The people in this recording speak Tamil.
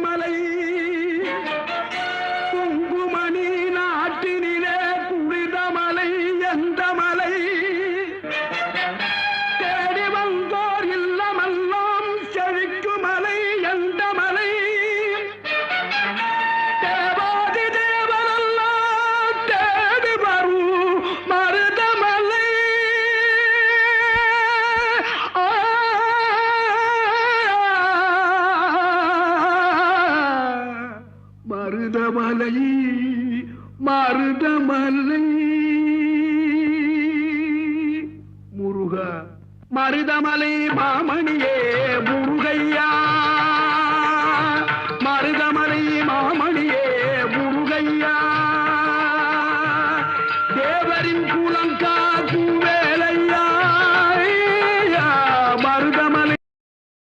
Ramalai மருதமலை மருதமலை முருக மருதமலை மாமணியே முருகையா. மருதமலை மாமணியே முருகையா. தேவரின் கூலங்கா